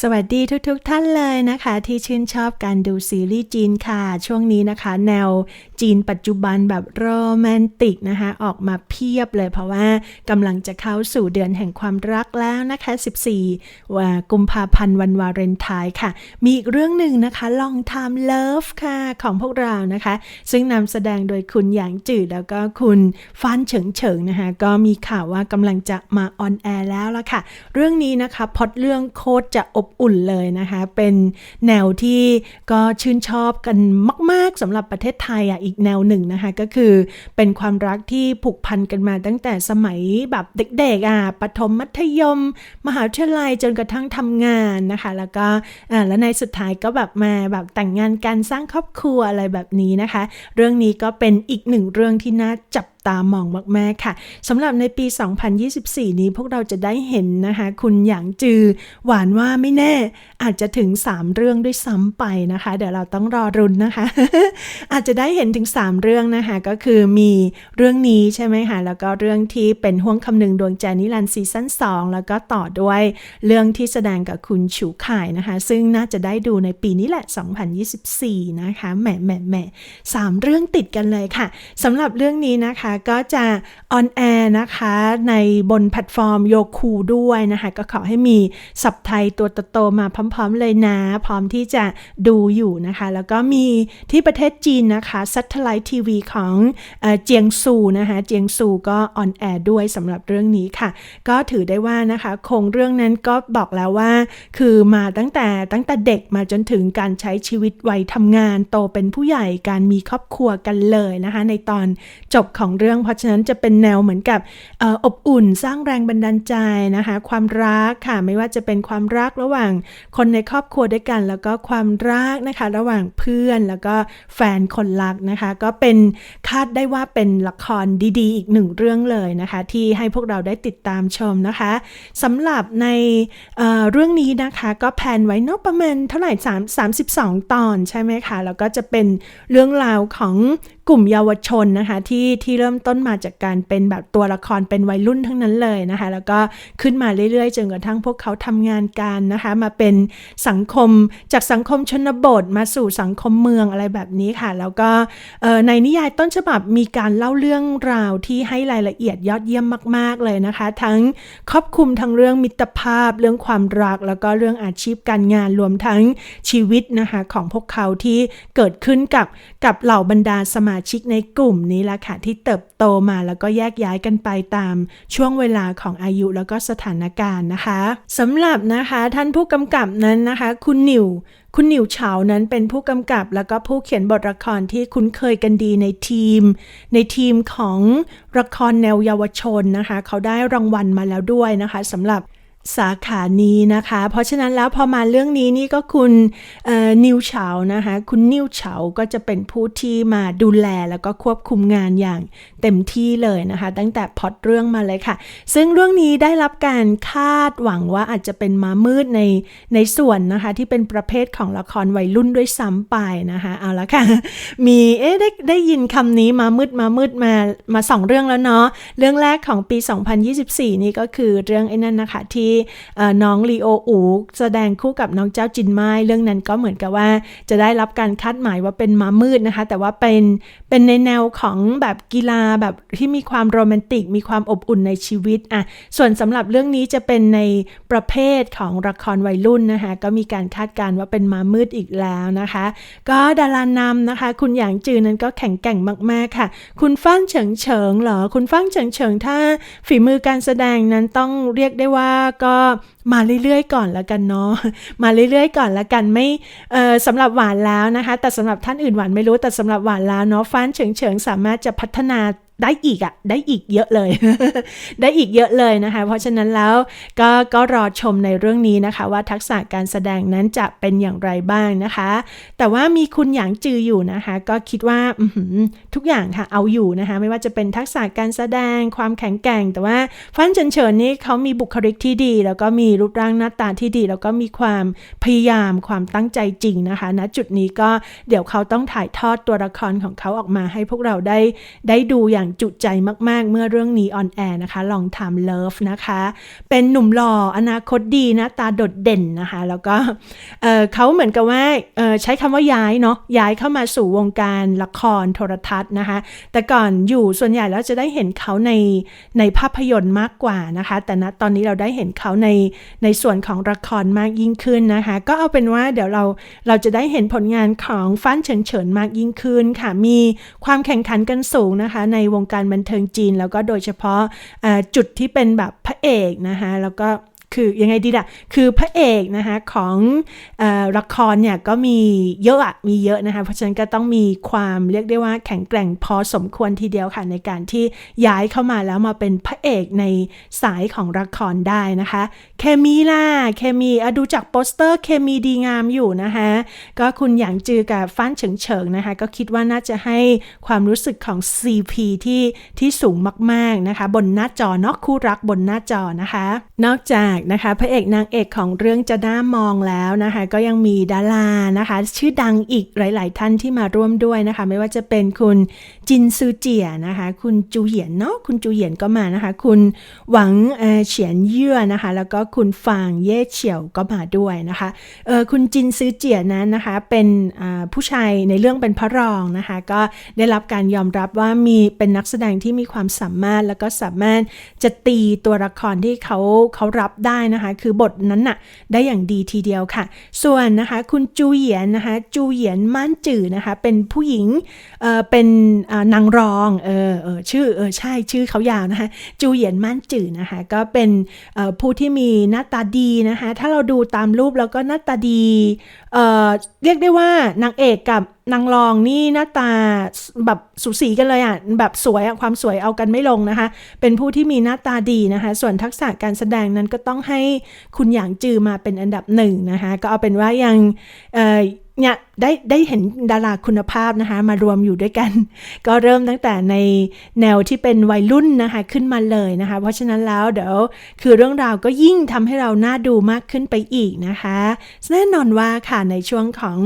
สวัสดีทุกๆทท่านเลยนะคะ ที่ชื่นชอบการดูซีรีส์จีนค่ะ ช่วงนี้นะคะ แนวจีนปัจจุบันแบบโรแมนติกนะคะ ออกมาเพียบเลยเพราะว่ากำลังจะเข้าสู่เดือนแห่งความรักแล้วนะคะ 14ว่ากุมภาพันธ์วันวาเลนไทน์ค่ะ มีอีกเรื่องหนึ่งนะคะ Long Time Love ค่ะของพวกเรานะคะ ซึ่งนำแสดงโดยคุณหยางจืดแล้วก็คุณฟ้านเฉิงเฉิงนะคะก็มีข่าวว่ากำลังจะมาออนแอร์แล้วละค่ะ เรื่องนี้นะคะพอดเรื่องโคตรจะอบอุ่นเลยนะคะ เป็นแนวที่ก็ชื่นชอบกันมาก ๆสำหรับประเทศไทยอะอีกแนวหนึ่งนะคะ ก็คือเป็นความรักที่ผูกพันกันมาตั้งแต่สมัยแบบเด็กๆอะปฐมมัธยม มหาวิทยาลัยจนกระทั่งทำงานนะคะ แล้วก็อ่าแล้วในสุดท้ายก็แบบมาแบบแต่งงานกันสร้างครอบครัวอะไรแบบนี้นะคะ เรื่องนี้ก็เป็นอีกหนึ่งเรื่องที่น่าจับ ตามองมากๆค่ะสำหรับในปี 2024 นี้พวกเราจะได้เห็นนะคะคุณหยางจือ หวานว่าไม่แน่ อาจจะถึง 3 เรื่องด้วยซ้ำไปนะคะ เดี๋ยวเราต้องรอรุนนะคะ อาจจะได้เห็นถึง 3 เรื่องนะคะก็คือมีเรื่องนี้ใช่ไหมคะแล้วก็เรื่องที่เป็นห่วงคำหนึ่งดวงใจนิรันดร์ซีซั่น2แล้วก็ต่อด้วยเรื่องที่แสดงกับคุณฉูข่ายนะคะ ซึ่งน่าจะได้ดูในปีนี้แหละ 2024 นะคะแหมแหมแหมสามเรื่องติดกันเลยค่ะสำหรับเรื่องนี้นะคะก็จะออนแอร์นะคะในบนแพลตฟอร์มโยคูด้วยนะคะก็ขอให้มีสับไทยตัวโตๆมาพร้อมๆเลยนะ พร้อมที่จะดูอยู่นะคะ แล้วก็มีที่ประเทศจีนนะคะซัตเทไลท์ทีวีของเจียงซูนะคะเจียงซูก็ออนแอร์ด้วยสำหรับเรื่องนี้ค่ะ ก็ถือได้ว่านะคะคงเรื่องนั้นก็บอกแล้วว่า คือมาตั้งแต่ตั้งแต่เด็กมาจนถึงการใช้ชีวิตวัยทำงานโตเป็นผู้ใหญ่การมีครอบครัวกันเลยนะคะ ในตอนจบของเรื่องเพราะฉะนั้นจะเป็นแนวเหมือนกับอบอุ่นสร้างแรงบันดาลใจนะคะความรักค่ะไม่ว่าจะเป็นความรักระหว่างคนในครอบครัวด้วยกัน แล้วก็ความรักนะคะระหว่างเพื่อนแล้วก็แฟนคนรักนะคะ ก็เป็นคาดได้ว่าเป็นละครดีๆ อีกหนึ่งเรื่องเลยนะคะ ที่ให้พวกเราได้ติดตามชมนะคะสำหรับในเเรื่องนี้นะคะก็แพนไว้นอกประมาณเท่าไหร่3 32 ตอนใช่ไหมคะแล้วก็จะเป็นเรื่องราวของ กลุ่มเยาวชนนะคะที่ที่เริ่มต้นมาจากการเป็นแบบตัวละครเป็นวัยรุ่นทั้งนั้นเลยนะคะ แล้วก็ขึ้นมาเรื่อยๆจนกระทั่งพวกเขาทำงานกันนะคะ มาเป็นสังคมจากสังคมชนบทมาสู่สังคมเมืองอะไรแบบนี้ค่ะ แล้วก็ในนิยายต้นฉบับมีการเล่าเรื่องราวที่ให้รายละเอียดยอดเยี่ยมมาก ๆเลยนะคะ ทั้งครอบคลุมทั้งเรื่องมิตรภาพ เรื่องความรัก แล้วก็เรื่องอาชีพการงานรวมทั้งชีวิตนะคะของพวกเขาที่เกิดขึ้นกับกับเหล่าบรรดาสมาชิกในกลุ่มนี้ละค่ะที่เติบโตมาแล้วก็แยกย้ายกันไปตามช่วงเวลาของอายุแล้วก็สถานการณ์นะคะสำหรับนะคะท่านผู้กำกับนั้นนะคะ คุณนิวคุณนิวเฉานั้นเป็นผู้กำกับแล้วก็ผู้เขียนบทละครที่คุ้นเคยกันดีในทีม ในทีมของละครแนวเยาวชนนะคะ เขาได้รางวัลมาแล้วด้วยนะคะสำหรับ สาขานี้นะคะ เพราะฉะนั้นแล้วพอมาเรื่องนี้นี่ก็คุณนิวเฉานะคะ คุณนิวเฉาก็จะเป็นผู้ที่มาดูแลแล้วก็ควบคุมงานอย่างเต็มที่เลยนะคะ ตั้งแต่พอดเรื่องมาเลยค่ะ ซึ่งเรื่องนี้ได้รับการคาดหวังว่าอาจจะเป็นมามืดในในส่วนนะคะ ที่เป็นประเภทของละครวัยรุ่นด้วยซ้ำไปนะคะ เอาละค่ะ มีเอ๊ะได้ได้ยินคำนี้มามืดมามืดมามาสองเรื่องแล้วเนาะเรื่องแรกของปี 2024 นี่ก็คือเรื่องไอ้นั่นนะคะที่น้องลีโออูแสดงคู่กับน้องเจ้าจินไม้เรื่องนั้นก็เหมือนกับว่าจะได้รับการคาดหมายว่าเป็นมามืดนะคะ แต่ว่าเป็นเป็นในแนวของแบบกีฬาแบบที่มีความโรแมนติก มีความอบอุ่นในชีวิตอะส่วนสำหรับเรื่องนี้จะเป็นในประเภทของละครวัยรุ่นนะคะ ก็มีการคาดการณ์ว่าเป็นมามืดอีกแล้วนะคะ ก็ดารานำนะคะ คุณหยางจือนั้นก็แข็งแกร่งมากๆค่ะ คุณฟั่งเฉิงเฉิงเหรอ คุณฟั่งเฉิงเฉิงถ้าฝีมือการแสดงนั้นต้องเรียกได้ว่าก็มาเรื่อยๆก่อนแล้วกันเนาะมาเรื่อยๆก่อนแล้วกันไม่เออสำหรับหวานแล้วนะคะ แต่สำหรับท่านอื่นหวานไม่รู้แต่สำหรับหวานแล้วเนาะฟ้านเฉิงเฉิงสามารถจะพัฒนา ได้อีกอะ่ะได้อีกเยอะเลย ได้อีกเยอะเลยนะคะ เพราะฉะนั้นแล้วก็ก็รอชมในเรื่องนี้นะคะ ว่าทักษะการแสดงนั้นจะเป็นอย่างไรบ้างนะคะ แต่ว่ามีคุณหยางจืออยู่นะคะ ก็คิดว่าทุกอย่างค่ะเอาอยู่นะคะ ไม่ว่าจะเป็นทักษะการแสดงความแข็งแกร่ง แต่ว่าฟันเฉินเฉินนี่เขามีบุคลิกที่ดี แล้วก็มีรูปร่างหน้าตาที่ดี แล้วก็มีความพยายามความตั้งใจจริงนะคะณนะจุดนี้ก็เดี๋ยวเขาต้องถ่ายทอดตัวละครของเขาออกมาให้พวกเราได้ได้ดูอย่างอย่างจุใจมากๆ เมื่อเรื่องนี้ออนแอร์นะคะ ลองทำเลิฟนะคะ เป็นหนุ่มหล่ออนาคตดีหนะตาโดดเด่นนะคะ แล้วก็เเขาเหมือนกับว่าใช้คำว่าย้ายเนาะย้ายเข้ามาสู่วงการละครโทรทัศน์นะคะ แต่ก่อนอยู่ส่วนใหญ่แล้วจะได้เห็นเขาในในภาพยนตร์มากกว่านะคะ แต่ณตอนนี้เราได้เห็นเขาในในส่วนของละครมากยิ่งขึ้นนะคะ ก็เอาเป็นว่าเดี๋ยวเราเราจะได้เห็นผลงานของฟ้านเฉินเฉินมากยิ่งขึ้นค่ะมีความแข่งขันกันสูงนะคะในววงการบันเทิงจีน แล้วก็โดยเฉพาะจุดที่เป็นแบบพระเอกนะคะแล้วก็ คือยังไงดีล่ะ คือพระเอกนะคะของอละครเนี่ยก็มีเยอะอะมีเยอะนะคะ เพราะฉะนั้นก็ต้องมีความเรียกได้ว่าแข็งแกร่งพอสมควรทีเดียวค่ะ ในการที่ย้ายเข้ามาแล้วมาเป็นพระเอกในสายของละครได้นะคะ เคมีล่ะ เคมีอะดูจากโปสเตอร์เคมีดีงามอยู่นะคะ ก็คุณหยางจือกับฟ้านเฉิงเฉิงนะคะ ก็คิดว่าน่าจะให้ความรู้สึกของ CP ที่ที่สูงมากๆนะคะ บนหน้าจอเนอกคู่รักบนหน้าจอนะคะ นอกจากนะคะพระเอกนางเอกของเรื่องจะน่ามองแล้วนะคะ ก็ยังมีดารานะคะ ชื่อดังอีกหลาย ๆ ท่านที่มาร่วมด้วยนะคะ ไม่ว่าจะเป็นคุณจินซือเจียนะคะ คุณจูเหยียนเนาะคุณจูเหยียนก็มานะคะ คุณหวังเเฉียนเยื่อนะคะ แล้วก็คุณฟางเย่เฉียวก็มาด้วยนะคะเออคุณจินซือเจียนั้นนะคะ เป็นผู้ชายในเรื่องเป็นพระรองนะคะ ก็ได้รับการยอมรับว่ามีเป็นนักแสดงที่มีความสามารถแล้วก็สามารถจะตีตัวละครที่เขาเขารับได้นะคะคือบทนั้นน่ะได้อย่างดีทีเดียวค่ะ ส่วนนะคะคุณจูเหยียนนะคะจูเหยียนม่านจือนะคะเป็นผู้หญิงเออเป็นนางรองเออเออชื่อเออใช่ชื่อเขายาวนะคะจูเหยียนม่านจือนะคะก็เป็นผู้ที่มีหน้าตาดีนะคะถ้าเราดูตามรูปแล้วก็หน้าตาดีเออเรียกได้ว่านางเอกกับ นางรองนี่หน้าตาแบบสูสีกันเลยอะแบบสวยอะความสวยเอากันไม่ลงนะคะ เป็นผู้ที่มีหน้าตาดีนะคะ ส่วนทักษะการแสดงนั้นก็ต้องให้คุณหยางจือมาเป็นอันดับหนึ่งนะคะ ก็เอาเป็นว่ายังเนี่ย ได้ได้เห็นดาราคุณภาพนะคะมารวมอยู่ด้วยกัน ก็เริ่มตั้งแต่ในแนวที่เป็นวัยรุ่นนะคะขึ้นมาเลยนะคะ เพราะฉะนั้นแล้วเดี๋ยวคือเรื่องราวก็ยิ่งทำให้เราน่าดูมากขึ้นไปอีกนะคะแน่นอนว่าค่ะในช่วงของ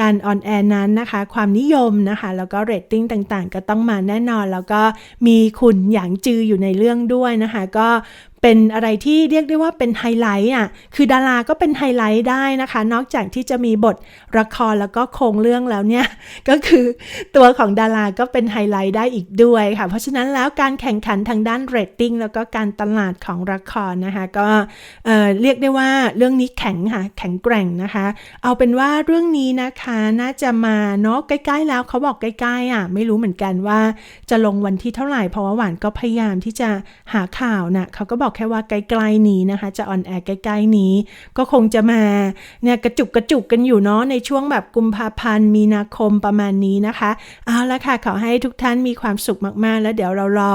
การออนแอร์นั้นนะคะ ความนิยมนะคะแล้วก็เรตติ้งต่างๆ ก็ต้องมาแน่นอน แล้วก็มีคุณหยางจืออยู่ในเรื่องด้วยนะคะก็เป็นอะไรที่เรียกได้ว่าเป็นไฮไลท์อะ คือดาราก็เป็นไฮไลท์ได้นะคะ นอกจากที่จะมีบทละครแล้วก็โครงเรื่องแล้วเนี่ย ก็คือตัวของดาราก็เป็นไฮไลท์ได้อีกด้วยค่ะ เพราะฉะนั้นแล้วการแข่งขันทางด้านเรตติ้งแล้วก็การตลาดของละครนะคะ ก็เเรียกได้ว่าเรื่องนี้แข็งค่ะ แข็งแกร่งนะคะ เอาเป็นว่าเรื่องนี้นะคะน่าจะมาเนาะใกล้ๆแล้วเขาบอกใกล้ๆอะไม่รู้เหมือนกันว่าจะลงวันที่เท่าไหร่เพราะว่าหวานก็พยายามที่จะหาข่าวนะเขาก็บอกแค่ว่าใกล้ๆนี้นะคะ จะออนแอร์ใกล้ๆนี้ ก็คงจะมาเนี่ยกระจุกกระจุกกันอยู่เนาะในช่วงแบบกุุมภาพันธ์ มีนาคมประมาณนี้นะคะ เอาละค่ะ ขอให้ทุกท่านมีความสุขมากๆ แล้วเดี๋ยวเรารอ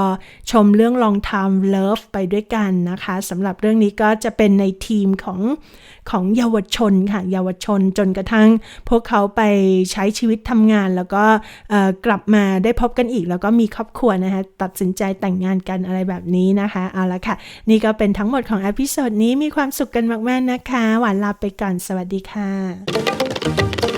ชมเรื่อง Long Time Love ไปด้วยกันนะคะสำหรับเรื่องนี้ก็จะเป็นในทีมของของเยาวชนค่ะ เยาวชนจนกระทั่ง พวกเขาไปใช้ชีวิตทำงาน แล้วก็กลับมาได้พบกันอีก แล้วก็มีครอบครัวนะคะตัดสินใจแต่งงานกันอะไรแบบนี้นะคะเอาละค่ะ นี่ก็เป็นทั้งหมดของอพิโซดนี้มีความสุขกันมากๆนะคะ หวานลาไปก่อนสวัสดีค่ะ